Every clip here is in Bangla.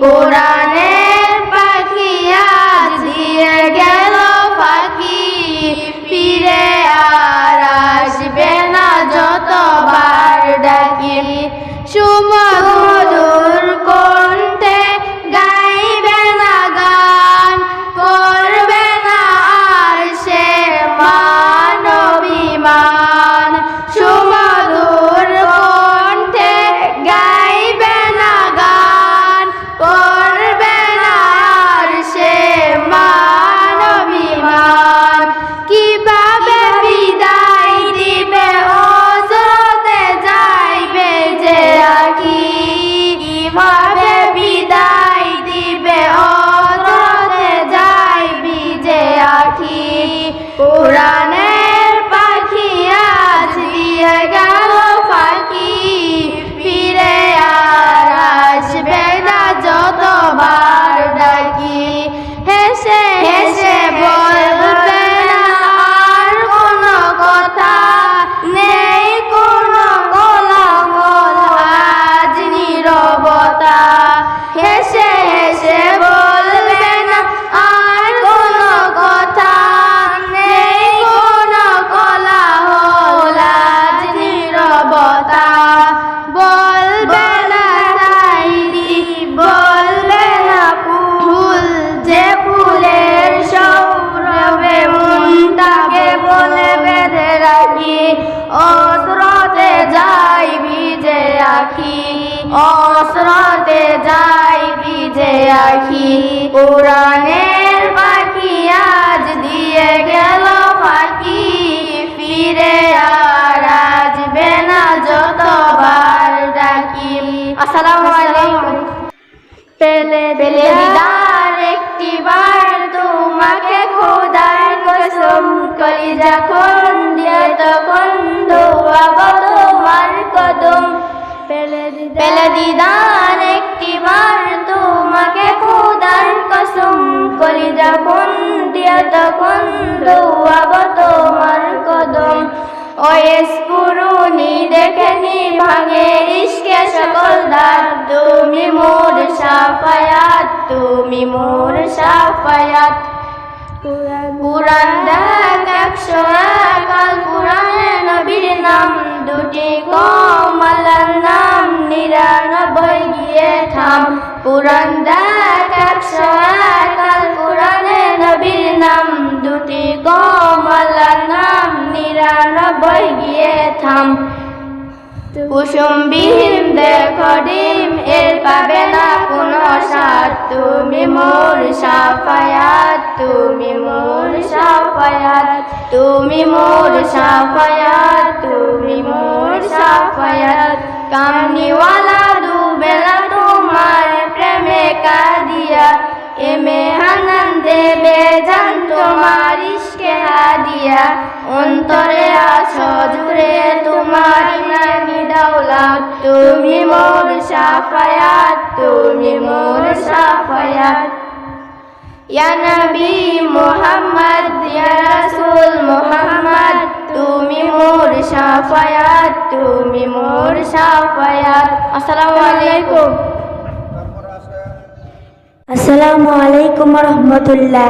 কোরআনের আসসালামু আলাইকুম। পেলে পেলে দিদার একটি বার তোমাকে খোদার কসম করি যখন দিয়ে তখন ধোয়াব তোমার কদম। পেলে পেলে দিদার একটি বার তোমাকে খোদার কসম করি যখন দিয়ে তখন ধোয়াব তোমার কদম। ওয়েস পুরুনি দেখেনি ভাঙে ইশকে সকল দার তুমি মোর সাফায়াত, তুমি মোর সাফায়াত। পুরান দেখ, একশো এক, আল নবীর নাম। দুটি কমলার নাম, নিরানব্বই গিয়ে থাম। পুরান দেখ গিয়ে থাম কুসুম বিহীন দেখো ডিম এর পাবে না কোনো সার তুমি মোর সাফায়াত, তুমি মোর সাফায়াত। তুমি মোর সাফায়াত, তুমি মোর সাফায়াত। কামনিওয়ালা দুবেলা তোমার প্রেমে কাদিয়া এমে হানান দেবে জান তোমার ইশকে হাদিয়া। অন্তরে আছো জুড়ে তোমার নামি দাওলাত, তুমি মোর সাফায়াত, তুমি মোর সাফায়াত। ইয়া নবী মুহাম্মদ, ইয়া রাসূল মুহাম্মদ, তুমি মোর সাফায়াত, তুমি মোর সাফায়াত। আসসালামু আলাইকুম। আসসালামু আলাইকুম রহমতুল্লাহ।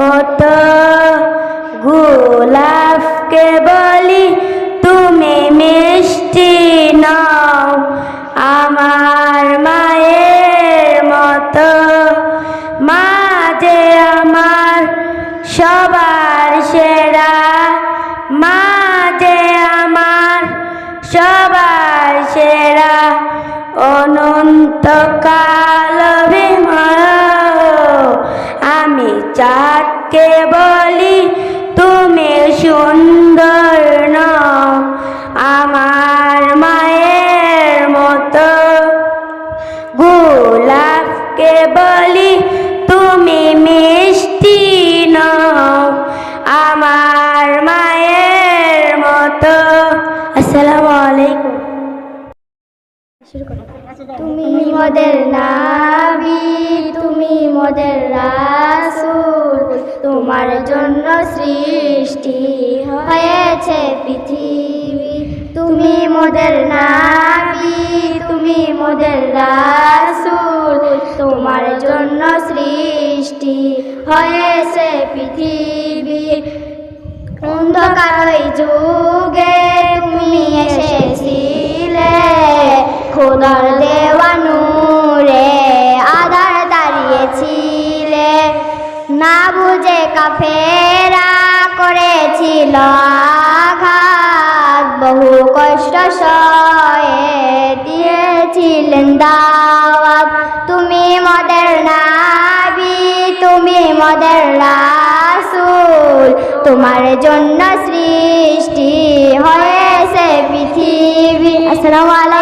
মতো গোলাপকে বলি তুমি মিষ্টি নও। আমার মায়ের মতো মা যে আমার সবার সেরা মা যে আমার সবার সেরা। অনন্তকাল বিমল আমি চাঁদকে বলি, তুমি সুন্দর নও, আমার মায়ের মতো। গোলাপকে বলি, তুমি মিষ্টি নও, আমার মায়ের মতো। আসসালামু আলাইকুম। তুমি মোদের নাম মোদের রাসূল তোমার জন্য সৃষ্টি হয়েছে পৃথিবী। তুমি মোদের নাবি, তুমি মোদের রাসূল তোমার জন্য সৃষ্টি হয়েছে পৃথিবী। অন্ধকার ওই যুগে তুমি এসেছিলে, খোদার দেওয়া না বুঝে কাফেরা করেছিল আঘাত। বহু কষ্ট সয়ে দিয়েছিলেন দাওয়াত। তুমি মদের নাবি, তুমি মদের রাসূল। তোমার জন্য সৃষ্টি হয়েছে পৃথিবী। আসসালামু আলাইকুম।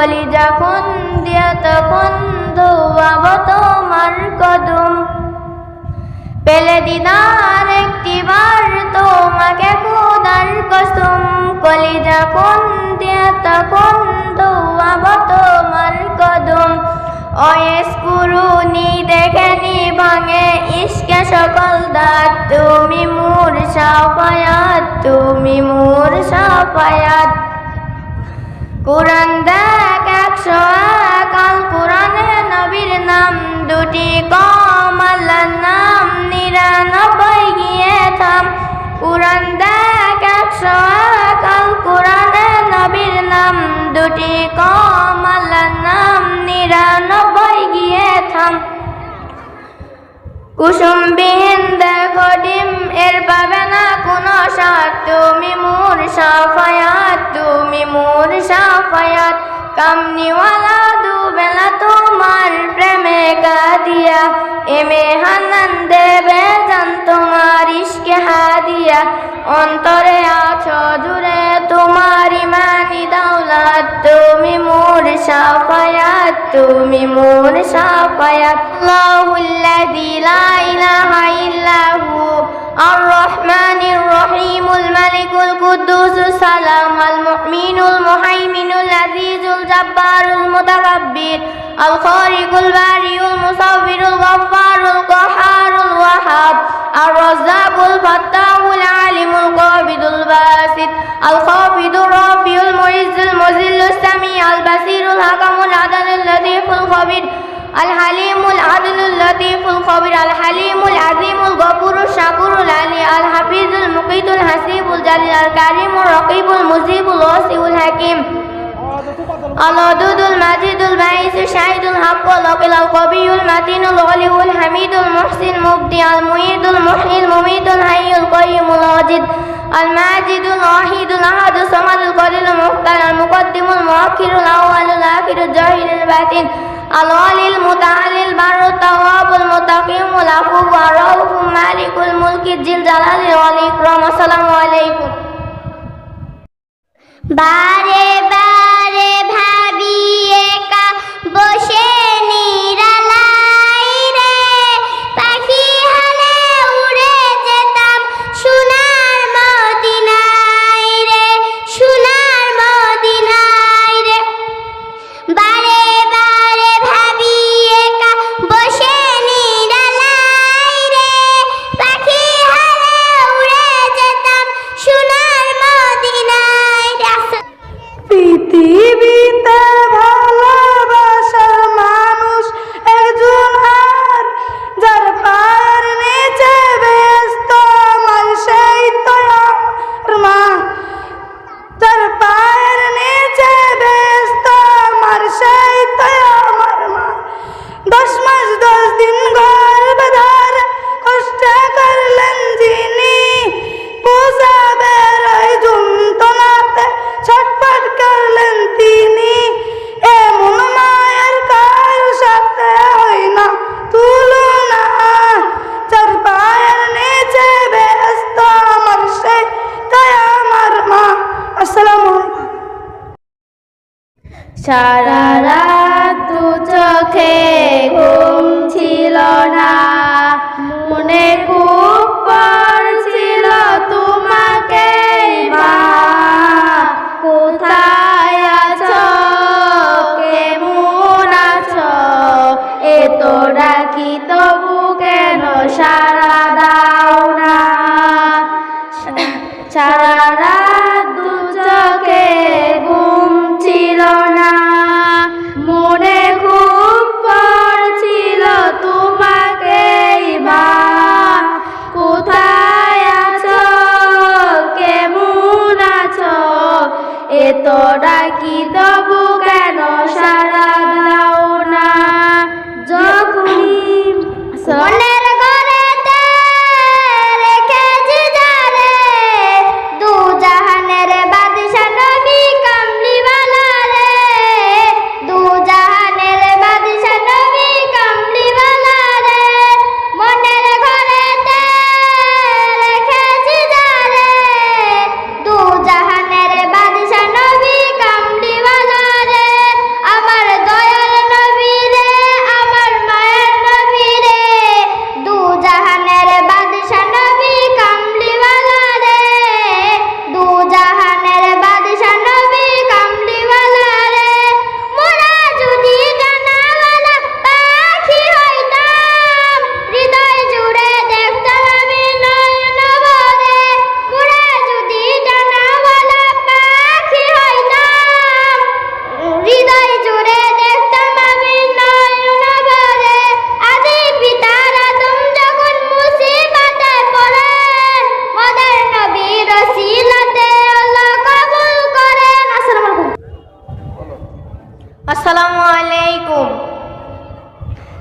কলি যখন দিয়া তখন ধোয়াব তোমার কদম। পেলে দিদার তো তোমাকে কুদার কসম। কলি, যখন দিয়া তখন ধোয়াব তোমার কদম। অয়েস কুরুনি দেখেনি ভাঙে ইসকে সকল দাঁত। তুমি মোর সাফায়াত, তুমি মোর সাফায়াত। কোরআন দেখ একশো এক, আল কোরআনে নবীর নাম দুটি কম নাম নিরানব্বই, গিয়ে থাম। কোরআন দেখ একশো এক, আল কোরআনে নবীর নাম দুটি কম নাম নিরানব্বই, গিয়ে থাম। কুসুমবিহীন দেখো ডিম, এর পাবে না স্বাদ তুমি মোর সাফায়াত তুমি মোর সাফায়াত কামনিওয়ালা দুবেলা তোমার প্রেমে কাদিয়া এমে হানান দেবে জান তোমার ইশকে হাদিয়া। অন্তরে আছো দূরে তোমার ইমানি দাওলাত, তুমি মোর সাফায়াত তুমি মোর সাফায়াত আল্লাহুল্লাযী লা ইলাহা ইল্লা القدوس السلام المؤمن المهيمن العزيز الجبار المتكبر الخالق البارئ المصور الغفار القهار الوهاب الرزاق الفتاح العالم القابض الباسط الخافض الرافع المعز المذل السميع البصير الحكم العدل اللطيف الخبير الحليم العدل اللطيف الخبير الحليم العظيم الغفور الشكور العلي الحفيظ المقيت الحسيب الجليل الكريم الرقيب المجيب الواسع الحكيم الودود المجيد البعيث الشهيد الحق الوكيل القوي المتين الغني الحميد المحسن المبدع المعيد المحيي المميت الحي القيوم الواجد الماجد الوحيد الاحد الصمد القدير المختار المقدم المؤخر الاول الاخر الظاهر الباطن الوالي المتعالي البر التواب المتقيم العفو الرؤوف مالك الملك ذي الجلال والاكرام السلام عليكم বারে বারে ভাবি একা বসে সারা তোরা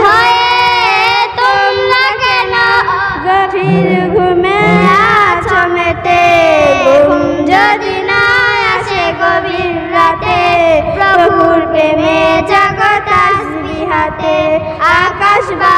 ছয়ে তোমরা কেন গভীর ঘুমে আছো মেতে। ঘুম যদি না আসে গভীর রাতে, প্রভুর প্রেমে জগৎ আসবি হাতে আকাশ বা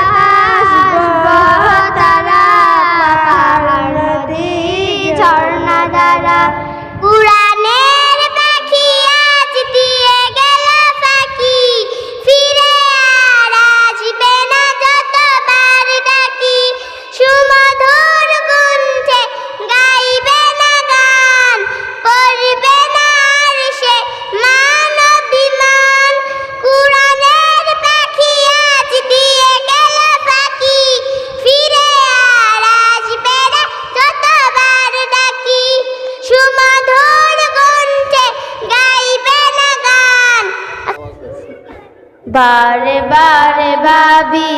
বারে বারে ভাবি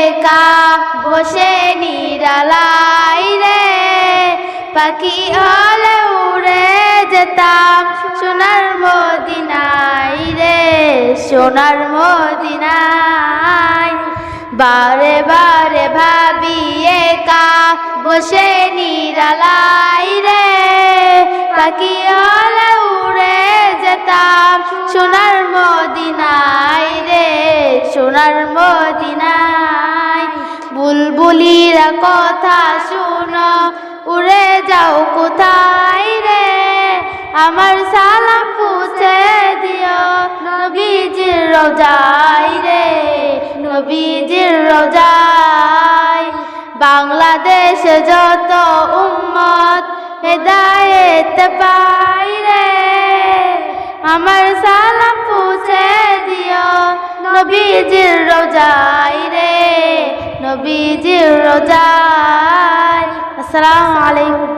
একা বসে নিরালাই রে। পাখি হলে উড়ে যেতাম সোনার মদিনাই রে, সোনার মদিনায়। বারে বারে ভাবি একা বসে নিরালাই রে। পাখি হলে উড়ে যেতাম সোনার মদিনায়। রে সোনার মদিনায় বুলবুলিরা কথা শুনো। উড়ে যাও কোথায় রে? আমার সালাম পুছে দিও। নবীজির রোজাই রে, নবীজির রোজাই বাংলাদেশ যত উম্মত হেদায়েত পাই রে। আমার সালাম পুছে দিও। নবীজির রোজাই রে নবীজির রোজাই আসসালামু আলাইকুম।